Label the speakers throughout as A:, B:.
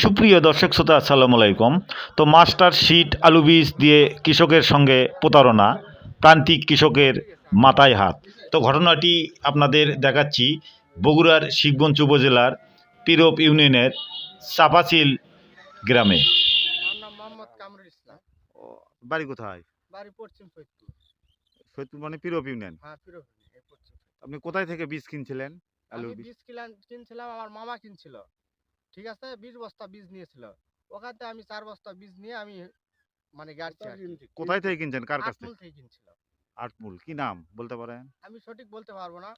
A: সুপ্রিয় দর্শক শ্রোতা আসসালামু আলাইকুম। তো মাস্টার শিট আলু বীজ দিয়ে কৃষকের সঙ্গে প্রতারণা প্রান্তিক কৃষকের মাথায় হাত। তো ঘটনাটি আপনাদের দেখাচ্ছি বগুড়ার শিবগঞ্জ উপজেলার পিরোপ ইউনিয়নের চাপাচিল গ্রামে।
B: আমার নাম মোহাম্মদ কামরুল ইসলাম।
A: বাড়ি কোথায়?
B: বাড়ি পশ্চিম ফরিদপুর।
A: সৈয়দপুর মানে পিরপ ইউনিয়ন?
B: হ্যাঁ।
A: আপনি কোথায় থেকে বীজ কিনছিলেন আলু বীজ?
B: কিনছিলাম আমার মামা কিনছিল। ঠিক আছে? বিশ বস্তা বীজ নিয়েছিল। ওখানে আমি চার বস্তা বীজ নিয়ে আমি মানে গাড়ছি
A: কোথায় থেকে কিনছেন? কার কাছ থেকে?
B: কিনছিল।
A: আটমূল কি নাম বলতে পারেন?
B: আমি সঠিক বলতে পারব না।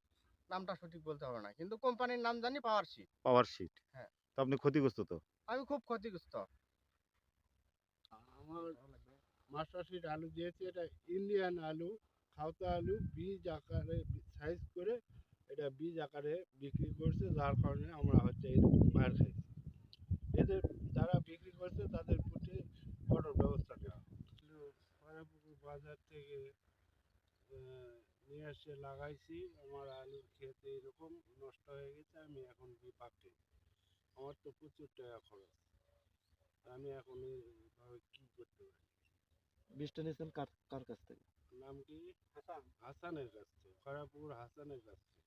B: নামটা সঠিক বলতে পারব না। কিন্তু কোম্পানির নাম জানি পাওয়ার শিট।
A: পাওয়ার শিট?
B: হ্যাঁ।
A: তো আপনি ক্ষতিগ্রস্ত তো?
B: আমি খুব ক্ষতিগ্রস্ত।
C: আমার মাস্টার শিট আলু দিয়েছি এটা ইন্ডিয়ান আলু খাওতা আলু বীজ আকারে সাইজ করে এটা বীজ আকারে বিক্রি করছে যার কারণে আমরা হচ্ছে মার খাইছি। এদের যারা বিক্রি করছে তাদের প্রতি কঠোর ব্যবস্থা নেওয়া খড়াপুকুর বাজার থেকে নিয়ে এসে লাগাইছি। আমার আলুর ক্ষেত এরকম নষ্ট হয়ে গেছে আমি এখন বিপাকে। আমার তো প্রচুর টাকা খরচ। আমি এখন এইভাবে কি করতে পারি?
D: বীজটা নিয়েছেন কার কার কাছ থেকে?
C: নাম কি? হাসান। হাসানের কাছ থেকে খড়াপুর হাসানের কাছ থেকে।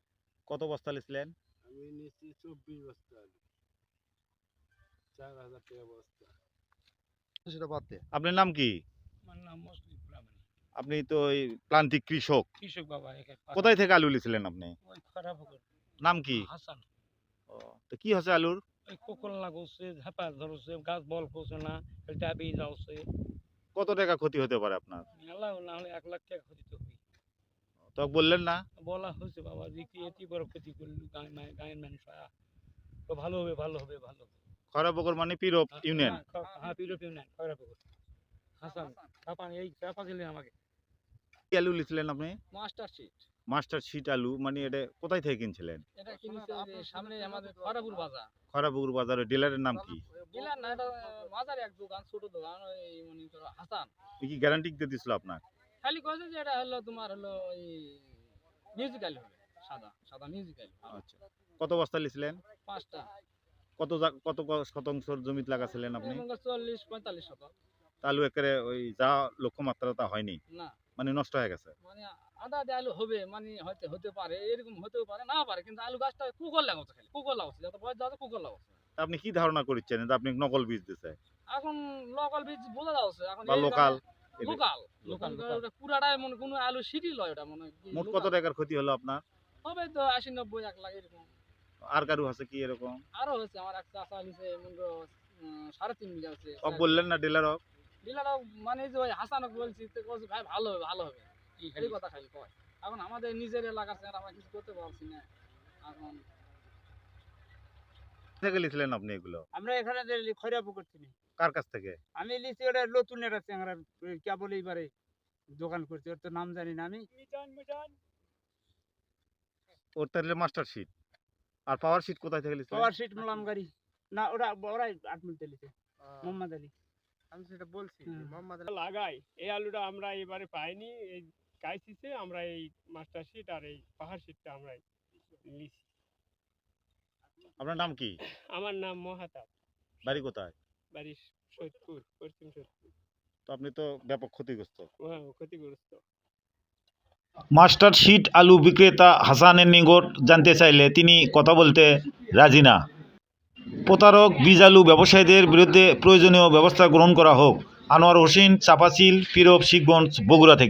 A: কত বস্তা লিখলেন
C: আমি নিচ্ছি চব্বিশ বস্তা আলু চার হাজার টাকা বস্তা
B: সেটা
A: আপনার নাম কি? আপনি তো ওই প্রান্তিক কৃষক।
E: কৃষক বাবা
A: কোথায় থেকে আলু লিছিলেন আপনি?
E: ওই খারাপ করে
A: নাম কি?
E: হাসান।
A: ও, তো কি হচ্ছে আলুর?
E: কোকল লাগাচ্ছে ঝাপা ধরছে গাছ বল করছে না এটা যাচ্ছে
A: কত টাকা ক্ষতি হতে পারে আপনার?
E: আল্লাহ না হলে এক লাখ টাকা ক্ষতি তো হবে
A: তো বললেন না?
E: বলা হয়েছে বাবা যে কি এটি বড় ক্ষতি করলি গায়ে গায়ের মানুষ তো ভালো হবে ভালো হবে ভালো হবে।
A: খরাপুকুর মানে পিরপ
E: হ্যাঁ,
A: ইউনিয়ন।
E: হ্যাঁ, হ্যাঁ ইউনিয়ন খারাপ হাসান এই চাপা ছিলেন আমাকে।
A: কি আলু লিছিলেন আপনি?
B: Master sheet.
A: মাস্টার শিট আলু মানে এটা কোথায় থেকে কিনছিলেন?
E: এটা কিনেছে সামনে আমাদের বাজার।
A: খরাপুকুর বাজারে ডিলারের নাম কি?
E: দিলেন না এটা বাজারে এক দোকান ছোট দোকান মনে করো হাসান।
A: কি গ্যারান্টি দিয়ে দিছিল আপনার
E: খালি কয়েছে যে এটা হলো তোমার হলো ওই মিউজিক্যাল হবে সাদা সাদা মিউজিক্যাল
A: আচ্ছা। কত বস্তা লিছিলেন
E: পাঁচটা।
A: কত কত শতাংশর জমিতে লাগাছিলেন আপনি?
E: চল্লিশ পঁয়তাল্লিশ শতক
A: আলু একেবারে ওই যা লক্ষ্যমাত্রা তা হয়নি।
E: না।
A: মানে নষ্ট হয়ে গেছে।
E: মানে আদা আদা আলু হবে মানে হয়তো হতে পারে এরকম হতেও পারে না পারে কিন্তু আলু গাছটা কুকর লাগাচ্ছে খালি কুকর লাগাচ্ছে যত বয়স যাচ্ছে কুকর লাগাচ্ছে
A: আপনি কি ধারণা করছেন যে আপনি নকল বীজ দিছে?
E: এখন লোকাল বীজ বোঝা যাচ্ছে এখন
A: লোকাল
E: লোকাল
A: লোকাল
E: পুরাটাই মনে কোনো আলু সিটি লয় ওটা মনে
A: মোট কত টাকার ক্ষতি হলো আপনার?
E: হবে তো আশি নব্বই এক লাখ এরকম।
A: আর কারু আছে কি এরকম?
E: আরও হয়েছে আমার এক চাষা নিচে মনে সাড়ে তিন বিঘা হচ্ছে
A: সব বললেন না ডিলার
E: ডিলারও মানে যে ওই হাসানক বলছি তো বলছে ভাই ভালো হবে ভালো হবে। এই কথা খালি কয়। এখন আমাদের নিজের এলাকার স্যার আমরা কিছু করতে পারছি না। এখন
A: থেকে লিখলেন আপনি এগুলো?
E: আমরা এখানে যে খরিয়া পুকুর চিনি
A: কার কাছ থেকে?
E: আমি লিখছি ওটা নতুনের আছে আমরা কেবল এইবারে দোকান করছি ওর তো নাম জানি না আমি।
A: ওর তাহলে মাস্টার শিট আর পাওয়ার শিট কোথায় থেকে লিখলেন
E: পাওয়ার শিট মোলাম গাড়ি। না ওরা ওরাই আট মিনিটে লিখে মোহাম্মদ আলী।
B: আমি সেটা বলছি। মোহাম্মদ
F: লাগাই এই আলুটা আমরা এবারে পাইনি এই কাইসিসে আমরা এই মাস্টার শিট আর এই পাহাড় শিটটা আমরা লিছি
A: আপনার নাম কি?
F: আমার নাম মহাতাব।
A: বাড়ি কোথায়?
F: বাড়ি সৈয়দপুর পশ্চিম সৈয়দপুর।
A: তো আপনি তো ব্যাপক ক্ষতিগ্রস্ত।
F: হ্যাঁ ক্ষতিগ্রস্ত।
A: মাস্টার শিট আলু বিক্রেতা হাসানের নিকট জানতে চাইলে তিনি কথা বলতে রাজি না। প্রতারক, বীজ আলু ব্যবসায়ীদের বিরুদ্ধে প্রয়োজনীয় ব্যবস্থা গ্রহণ করা হোক। আনোয়ার হোসেন, চাপাচিল, ফিরব, শিখগঞ্জ, বগুড়া থেকে।